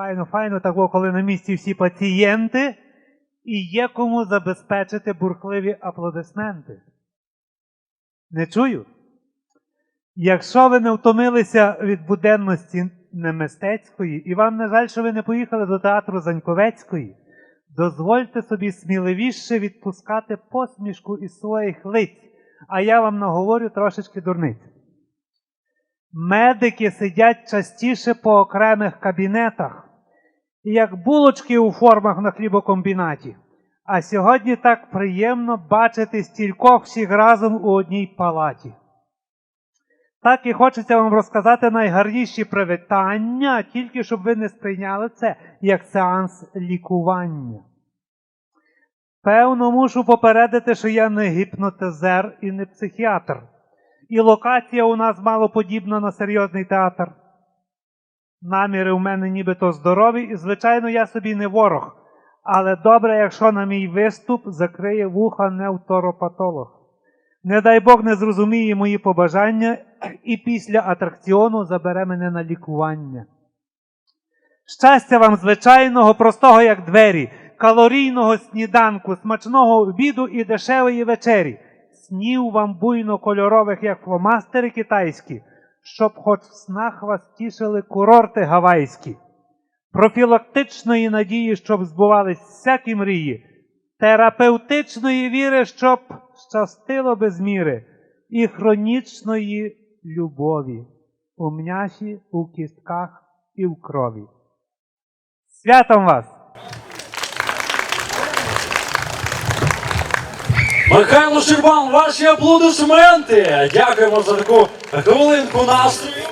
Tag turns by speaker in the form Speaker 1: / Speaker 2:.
Speaker 1: Файно, файно, так, коли на місці всі пацієнти і є кому забезпечити бурхливі аплодисменти. Не чую? Якщо ви не втомилися від буденності немистецької, і вам не жаль, що ви не поїхали до театру Заньковецької, дозвольте собі сміливіше відпускати посмішку із своїх лиць, а я вам наговорю трошечки дурниць. Медики сидять частіше по окремих кабінетах, як булочки у формах на хлібокомбінаті. А сьогодні так приємно бачити стількох всіх разом у одній палаті. Так і хочеться вам розказати найгарніші привітання, тільки щоб ви не сприйняли це як сеанс лікування. Певно, мушу попередити, що я не гіпнотизер і не психіатр. І локація у нас мало подібна на серйозний театр. Наміри у мене нібито здорові, і, звичайно, я собі не ворог. Але добре, якщо на мій виступ закриє вуха невторопатолог. Не дай Бог не зрозуміє мої побажання і після атракціону забере мене на лікування. Щастя вам звичайного, простого, як двері, калорійного сніданку, смачного обіду і дешевої вечері, снів вам буйно кольорових, як фломастери китайські, щоб хоч в снах вас тішили курорти гавайські, профілактичної надії, щоб збувались всякі мрії, терапевтичної віри, щоб щастило без міри, і хронічної любові у м'ясі, у кістках і в крові. Святом вас!
Speaker 2: Михайло Щербан, ваші аплодисменти. Дякуємо за таку хвилинку настрою.